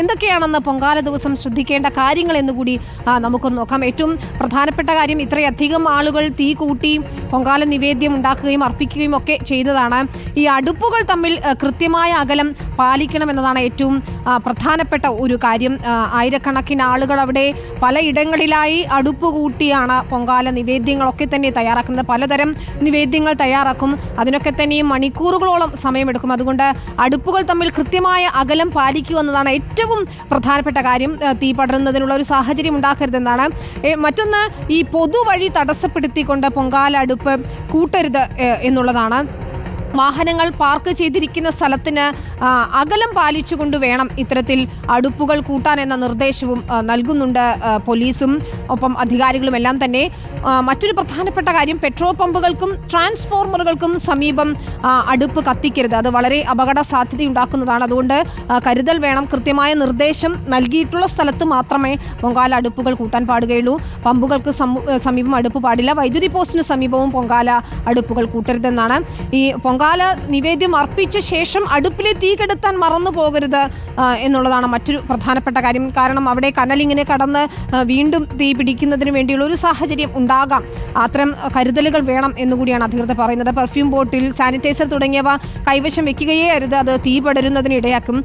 എന്തൊക്കെയാണെന്ന് പൊങ്കാല ദിവസം ശ്രദ്ധിക്കേണ്ട കാര്യങ്ങൾ എന്നുകൂടി നമുക്കൊന്ന് നോക്കാം. ഏറ്റവും പ്രധാനപ്പെട്ട കാര്യം ഇത്രയധികം ആളുകൾ തീ കൂട്ടി പൊങ്കാല നിവേദ്യം ഉണ്ടാക്കുകയും അർപ്പിക്കുകയും ഒക്കെ ചെയ്തതാണ്. ഈ അടുപ്പുകൾ തമ്മിൽ കൃത്യമായ അകലം പാലിക്കണം എന്നതാണ് ഏറ്റവും പ്രധാനപ്പെട്ട ഒരു കാര്യം. ആയിരക്കണക്കിന് ആളുകൾ അവിടെ പലയിടങ്ങളിലായി അടുപ്പ് കൂട്ടിയാണ് പൊങ്കാല നിവേദ്യങ്ങളൊക്കെ തന്നെ തയ്യാറാക്കുന്നത്. പലതരം നിവേദ്യങ്ങൾ തയ്യാറാക്കും. അതിനൊക്കെ തന്നെയും മണിക്കൂറുകളോളം സമയമെടുക്കും. അതുകൊണ്ട് അടുപ്പുകൾ തമ്മിൽ കൃത്യമായ അകലം പാലിക്കുക എന്നതാണ് ഏറ്റവും പ്രധാനപ്പെട്ട കാര്യം തീ പടരുന്നതിനുള്ള ഒരു സാഹചര്യം ഉണ്ടാക്കരുതെന്നാണ്. മറ്റൊന്ന് ഈ പൊതുവഴി തടസ്സപ്പെടുത്തിക്കൊണ്ട് പൊങ്കാല അടുപ്പ് കൂട്ടരുത് എന്നുള്ളതാണ്. വാഹനങ്ങൾ പാർക്ക് ചെയ്തിരിക്കുന്ന സ്ഥലത്തിന് അകലം പാലിച്ചുകൊണ്ട് വേണം ഇത്തരത്തിൽ അടുപ്പുകൾ കൂട്ടാൻ എന്ന നിർദ്ദേശവും നൽകുന്നുണ്ട് പോലീസും. ഒപ്പം അധികാരികളും എല്ലാം തന്നെ മറ്റൊരു പ്രധാനപ്പെട്ട കാര്യം പെട്രോൾ പമ്പുകൾക്കും ട്രാൻസ്ഫോർമറുകൾക്കും സമീപം അടുപ്പ് കത്തിക്കരുത്. അത് വളരെ അപകട സാധ്യത ഉണ്ടാക്കുന്നതാണ് അതുകൊണ്ട് കരുതൽ വേണം. കൃത്യമായ നിർദ്ദേശം നൽകിയിട്ടുള്ള സ്ഥലത്ത് മാത്രമേ പൊങ്കാല അടുപ്പുകൾ കൂട്ടാൻ പാടുകയുള്ളൂ. പമ്പുകൾക്ക് സമീപം അടുപ്പ് പാടില്ല. വൈദ്യുതി പോസ്റ്റിന് സമീപവും പൊങ്കാല അടുപ്പുകൾ കൂട്ടരുതെന്നാണ്. ഈ പൊങ്കാല നിവേദ്യം അർപ്പിച്ച ശേഷം അടുപ്പിലെ തീ കെടുത്താൻ മറന്നു പോകരുത് എന്നുള്ളതാണ് മറ്റൊരു പ്രധാനപ്പെട്ട കാര്യം. കാരണം അവിടെ കനലിങ്ങനെ കടന്ന് വീണ്ടും തീ പിടിക്കുന്നതിന് വേണ്ടിയുള്ള ഒരു സാഹചര്യം അത്തരം കരുതലുകൾ വേണം എന്നുകൂടിയാണ് അധികൃതർ പറയുന്നത്. പെർഫ്യൂം ബോട്ടിൽ സാനിറ്റൈസർ തുടങ്ങിയവ കൈവശം വെക്കുകയേ അരുത്. അത് തീ പടരുന്നതിനിടയാക്കും.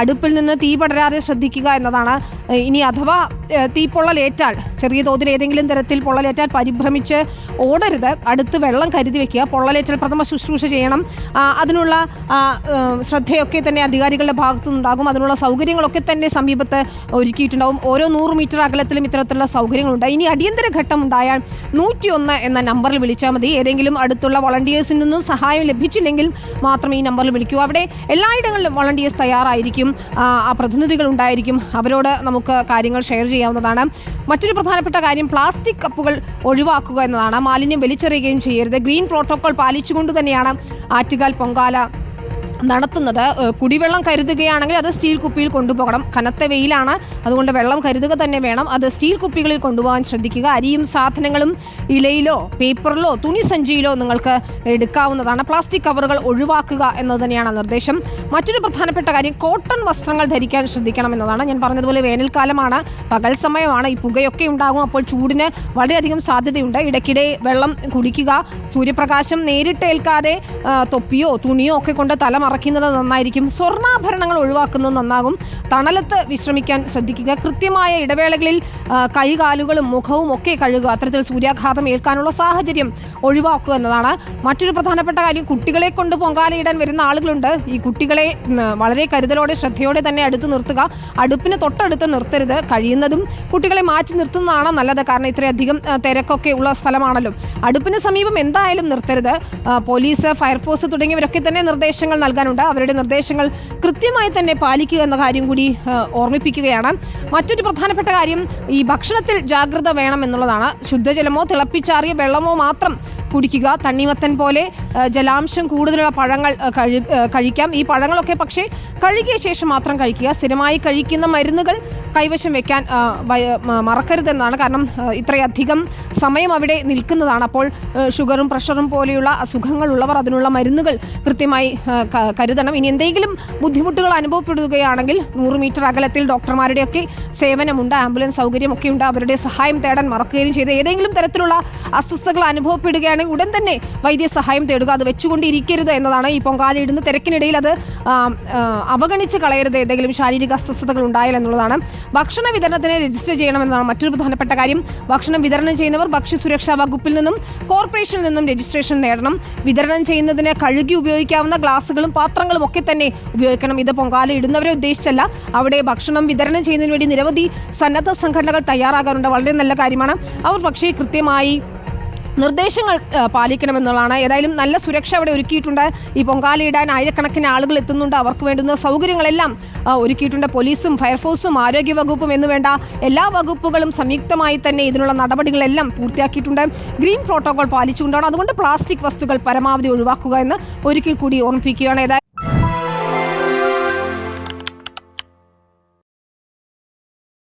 അടുപ്പിൽ നിന്ന് തീ പടരാതെ ശ്രദ്ധിക്കുക എന്നതാണ് ഇനി അഥവാ തീപ്പൊള്ളലേറ്റാൽ ചെറിയ തോതിൽ ഏതെങ്കിലും തരത്തിൽ പൊള്ളലേറ്റാൽ പരിഭ്രമിച്ച് ഓടരുത്. അടുത്ത് വെള്ളം കരുതി വെക്കുക. പൊള്ളലേറ്റാൽ പ്രഥമ ശുശ്രൂഷ ചെയ്യണം. അതിനുള്ള ശ്രദ്ധയൊക്കെ തന്നെ അധികാരികളുടെ ഭാഗത്തു നിന്നുണ്ടാകും അതിനുള്ള സൗകര്യങ്ങളൊക്കെ തന്നെ സമീപത്ത് ഒരുക്കിയിട്ടുണ്ടാകും. ഓരോ നൂറ് മീറ്റർ അകലത്തിലും ഇത്തരത്തിലുള്ള സൗകര്യങ്ങളുണ്ട്. ഇനി അടിയന്തര ഘട്ടം ഉണ്ടായാൽ നൂറ്റിയൊന്ന് എന്ന നമ്പറിൽ വിളിച്ചാൽ മതി. ഏതെങ്കിലും അടുത്തുള്ള വളണ്ടിയേഴ്സിൽ നിന്നും സഹായം ലഭിച്ചില്ലെങ്കിൽ മാത്രം ഈ നമ്പറിൽ വിളിക്കൂ അവിടെ എല്ലായിടങ്ങളിലും വളണ്ടിയേഴ്സ് തയ്യാറായിരിക്കും. ആ, പ്രതിനിധികൾ ഉണ്ടായിരിക്കും. അവരോട് നമുക്ക് കാര്യങ്ങൾ ഷെയർ ചെയ്യാവുന്നതാണ്. മറ്റൊരു പ്രധാനപ്പെട്ട കാര്യം പ്ലാസ്റ്റിക് കപ്പുകൾ ഒഴിവാക്കുക എന്നതാണ്. മാലിന്യം വലിച്ചെറിയുകയും ചെയ്യരുത്. ഗ്രീൻ പ്രോട്ടോകോൾ പാലിച്ചുകൊണ്ട് തന്നെയാണ് ആറ്റുകാൽ പൊങ്കാല നടത്തുന്നത്. കുടിവെള്ളം കരുതുകയാണെങ്കിൽ അത് സ്റ്റീൽ കുപ്പിയിൽ കൊണ്ടുപോകണം. കനത്ത വെയിലാണ് അതുകൊണ്ട് വെള്ളം കരുതുക തന്നെ വേണം. അത് സ്റ്റീൽ കുപ്പികളിൽ കൊണ്ടുപോകാൻ ശ്രദ്ധിക്കുക. അരിയും സാധനങ്ങളും ഇലയിലോ പേപ്പറിലോ തുണി സഞ്ചിയിലോ നിങ്ങൾക്ക് എടുക്കാവുന്നതാണ്. പ്ലാസ്റ്റിക് കവറുകൾ ഒഴിവാക്കുക എന്നത് തന്നെയാണ് നിർദ്ദേശം. മറ്റൊരു പ്രധാനപ്പെട്ട കാര്യം കോട്ടൺ വസ്ത്രങ്ങൾ ധരിക്കാൻ ശ്രദ്ധിക്കണം എന്നതാണ്. ഞാൻ പറഞ്ഞതുപോലെ വേനൽക്കാലമാണ് പകൽ സമയമാണ് ഈ പുകയൊക്കെ ഉണ്ടാകും അപ്പോൾ ചൂടിന് വളരെയധികം സാധ്യതയുണ്ട്. ഇടയ്ക്കിടെ വെള്ളം കുടിക്കുക സൂര്യപ്രകാശം നേരിട്ട് ഏൽക്കാതെ തൊപ്പിയോ തുണിയോ ഒക്കെ കൊണ്ട് തല മറയ്ക്കുന്നത് നന്നായിരിക്കും. സ്വർണാഭരണങ്ങൾ ഒഴിവാക്കുന്നത് നന്നാകും. തണലത്ത് വിശ്രമിക്കാൻ ശ്രദ്ധിക്കുക. കൃത്യമായ ഇടവേളകളിൽ കൈകാലുകളും മുഖവും ഒക്കെ കഴുകുക. അത്തരത്തിൽ സൂര്യാഘാതം ഏൽക്കാനുള്ള സാഹചര്യം ഒഴിവാക്കുക എന്നതാണ്. മറ്റൊരു പ്രധാനപ്പെട്ട കാര്യം കുട്ടികളെ കൊണ്ട് പൊങ്കാലയിടാൻ വരുന്ന ആളുകളുണ്ട്. ഈ കുട്ടികളെ വളരെ കരുതലോടെ ശ്രദ്ധയോടെ തന്നെ അടുത്ത് നിർത്തുക. അടുപ്പിന് തൊട്ടടുത്ത് നിർത്തരുത്. കഴിയുന്നതും കുട്ടികളെ മാറ്റി നിർത്തുന്നതാണ് നല്ലത്. കാരണം ഇത്രയധികം തിരക്കൊക്കെ ഉള്ള സ്ഥലമാണല്ലോ. അടുപ്പിന് സമീപം എന്തായാലും നിർത്തരുത്. പോലീസ് ഫയർഫോഴ്സ് തുടങ്ങിയവരൊക്കെ തന്നെ നിർദ്ദേശങ്ങൾ നൽകാനുണ്ട്. അവരുടെ നിർദ്ദേശങ്ങൾ കൃത്യമായി തന്നെ പാലിക്കുക എന്ന കാര്യം കൂടി ഓർമ്മിപ്പിക്കുകയാണ്. മറ്റൊരു പ്രധാനപ്പെട്ട കാര്യം ഈ ഭക്ഷണത്തിൽ ജാഗ്രത വേണം എന്നുള്ളതാണ്. ശുദ്ധജലമോ തിളപ്പിച്ചാറിയ വെള്ളമോ മാത്രം കുടിക്കുക. തണ്ണിമത്തൻ പോലെ ജലാംശം കൂടുതലുള്ള പഴങ്ങൾ കഴി കഴിക്കാം. ഈ പഴങ്ങളൊക്കെ പക്ഷേ കഴുകിയ ശേഷം മാത്രം കഴിക്കുക. സ്ഥിരമായി കഴിക്കുന്ന മരുന്നുകൾ കൈവശം വെക്കാൻ ആ, വയ- മ- മറക്കരുതെന്നാണ്. കാരണം ഇത്രയധികം സമയം അവിടെ നിൽക്കുന്നതാണ്. അപ്പോൾ ഷുഗറും പ്രഷറും പോലെയുള്ള അസുഖങ്ങൾ ഉള്ളവർ അതിനുള്ള മരുന്നുകൾ കൃത്യമായി കരുതണം. ഇനി എന്തെങ്കിലും ബുദ്ധിമുട്ടുകൾ അനുഭവപ്പെടുകയാണെങ്കിൽ നൂറ് മീറ്റർ അകലത്തിൽ ഡോക്ടർമാരുടെയൊക്കെ സേവനമുണ്ട് ആംബുലൻസ് സൗകര്യമൊക്കെ ഉണ്ട് അവരുടെ സഹായം തേടാൻ മറക്കുകയും ചെയ്ത്. ഏതെങ്കിലും തരത്തിലുള്ള അസ്വസ്ഥതകൾ അനുഭവപ്പെടുകയാണെങ്കിൽ ഉടൻ തന്നെ വൈദ്യസഹായം തേടുക അത് വെച്ചുകൊണ്ടിരിക്കരുത് എന്നതാണ് ഈ പൊങ്കാല ഇടുന്ന തിരക്കിനിടയിൽ അത് അവഗണിച്ച് കളയരുത് ഏതെങ്കിലും ശാരീരിക അസ്വസ്ഥതകൾ ഉണ്ടായാൽ എന്നുള്ളതാണ്. ഭക്ഷണ വിതരണത്തിന് രജിസ്റ്റർ ചെയ്യണമെന്നതാണ് മറ്റൊരു പ്രധാനപ്പെട്ട കാര്യം. ഭക്ഷണം വിതരണം ചെയ്യുന്നവർ ഭക്ഷ്യസുരക്ഷാ വകുപ്പിൽ നിന്നും കോർപ്പറേഷനിൽ നിന്നും രജിസ്ട്രേഷൻ നേടണം. വിതരണം ചെയ്യുന്നതിന് കഴുകി ഉപയോഗിക്കാവുന്ന ഗ്ലാസുകളും പാത്രങ്ങളും ഒക്കെ തന്നെ ഉപയോഗിക്കണം. ഇത് പൊങ്കാല ഇടുന്നവരെ ഉദ്ദേശിച്ചല്ല. അവിടെ ഭക്ഷണം വിതരണം ചെയ്യുന്നതിന് വേണ്ടി നിരവധി സന്നദ്ധ സംഘടനകൾ തയ്യാറാകാറുണ്ട്. വളരെ നല്ല കാര്യമാണ്. അവർ പക്ഷേ കൃത്യമായി നിർദ്ദേശങ്ങൾ പാലിക്കണമെന്നുള്ളതാണ്. ഏതായാലും നല്ല സുരക്ഷ അവിടെ ഒരുക്കിയിട്ടുണ്ട്. ഈ പൊങ്കാലയിടാൻ ആയിരക്കണക്കിന് ആളുകൾ എത്തുന്നുണ്ട്. അവർക്ക് വേണ്ടുന്ന സൗകര്യങ്ങളെല്ലാം ഒരുക്കിയിട്ടുണ്ട്. പോലീസും ഫയർഫോഴ്സും ആരോഗ്യ വകുപ്പും എന്ന് വേണ്ട എല്ലാ വകുപ്പുകളും സംയുക്തമായി തന്നെ ഇതിനുള്ള നടപടികളെല്ലാം പൂർത്തിയാക്കിയിട്ടുണ്ട്. Green protocol പാലിച്ചുകൊണ്ടാണ്. അതുകൊണ്ട് പ്ലാസ്റ്റിക് വസ്തുക്കൾ പരമാവധി ഒഴിവാക്കുക എന്ന് ഒരിക്കൽ കൂടി ഓർമ്മിപ്പിക്കുകയാണ്. ഏതായാലും